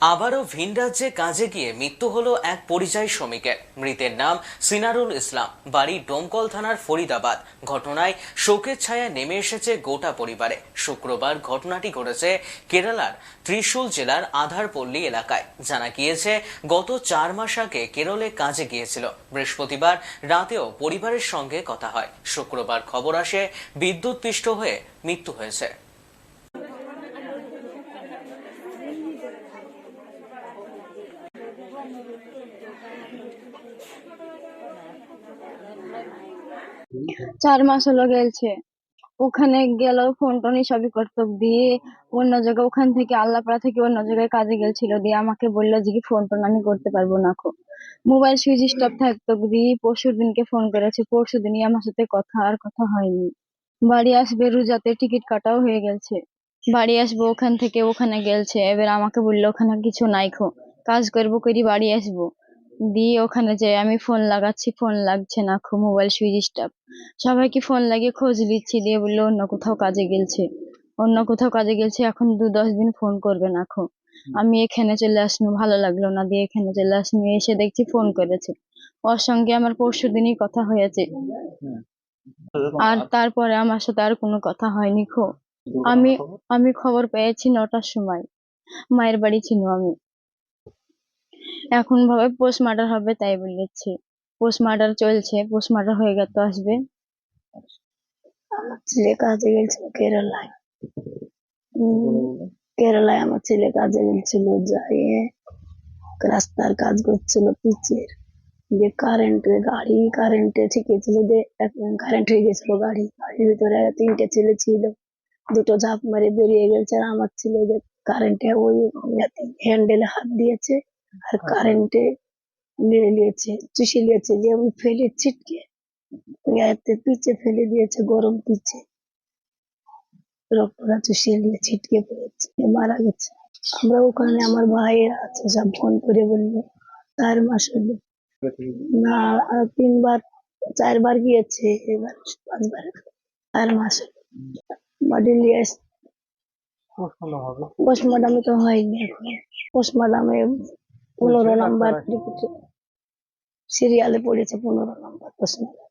আবারও ভিন রাজ্যে কাজে গিয়ে মৃত্যু হলো এক পরিযায়ী শ্রমিকের। মৃতের নাম সিনারুল ইসলাম, বাড়ি ডোমকল থানার ফরিদাবাদ। ঘটনায় শোকের ছায়া নেমে এসেছে গোটা পরিবারে। শুক্রবার ঘটনাটি ঘটেছে কেরালার ত্রিশূল জেলার আধারপল্লী এলাকায়। জানা গিয়েছে, গত চার মাস আগে কেরলে কাজে গিয়েছিল। বৃহস্পতিবার রাতেও পরিবারের সঙ্গে কথা হয়। শুক্রবার খবর আসে, বিদ্যুৎ পিষ্ট হয়ে মৃত্যু হয়েছে। চার মাস হলো গেছে ওখানে গেল ফোন টোন সবই করতো। দিয়ে অন্য জায়গায়, ওখান থেকে আল্লাপাড়া থেকে অন্য জায়গায় কাজে গেছিল দিয়ে আমাকে বলল যে কি ফোন টোন আমি করতে পারব না খো মোবাইল সুইচ স্টপ থাকতো। দিয়ে পরশু দিনকে ফোন করেছে। পরশু দিনই আমার সাথে কথা আর কথা হয়নি। বাড়ি আসবে রোজাতে, টিকিট কাটাও হয়ে গেছে বাড়ি আসব ওখান থেকে, ওখানে গেলছে। এবার আমাকে বলল, ওখানে কিছু নাই খো। কাজ করব করি বাড়ি আসব। দিয়ে ওখানে যাই আমি ফোন লাগাচ্ছি ফোন লাগছে না খুব মোবাইল সুইচ স্টপ সবাইকে ফোন লাগিয়ে খোঁজ নিচ্ছি দিয়ে বলল অন্য কোথাও কাজে গেলছে। অন্য কোথাও কাজে গেলছে এখন দু দশ দিন ফোন করবে না খো আমি এখানে চলে আসনু ভালো লাগল না দিয়ে এখানে চলে আসনু এসে দেখছি ফোন করেছে। ওর সঙ্গে আমার পরশু দিনই কথা হয়েছে। আর তারপরে আমার সাথে আর কোনো কথা হয়নি খো আমি আমি খবর পেয়েছি নটার সময়। মায়ের বাড়ি ছিল আমি। এখন ভাবে পোস্টমার্টার হবে তাই বলেছে। পোস্টমার্টার চলছে পোস্টমার্টার হয়ে গেলে তো আসবে। আমার ছেলে কাজে গেছিল কেরালায়। কেরালায় আমার ছেলে কাজে গেছিল যাই রাস্তার কাজ করছিল পিচের। যে কারেন্টে গাড়ি কারেন্টে ঠিকেছিল যে কারেন্ট হয়ে গেছিল গাড়ি, গাড়ির ভিতরে তিনটে ছেলে ছিল। দুটো ঝাঁপ মেরে বেরিয়ে গেছে আর আমার ছেলে যে কারেন্টে ওই হ্যান্ডেলে হাত দিয়েছে। আর কারেন্টে মেরে নিয়েছে চুষে নিয়েছে যে ওই ফেলে ছিটকে গায়েতে পিচে ফেলে দিয়েছে গরম পিচে। রক্তটা চুষিয়ে নিয়ে ছিটকে পড়েছে মারা গেছে। আমরা ওখানে আমার ভাইয়েরা আছে সব ফোন করে বলল চার মাস হলো না তিনবার চারবার গিয়েছে এবার পাঁচবার। চার মাস হলো বডি নিয়ে পোস্টমর্টমে তো হয়নি। এখন পোস্টমর্টমে পনেরো নাম্বার সিরিয়ালে পড়েছে পনেরো নাম্বার পোস্টমর্টম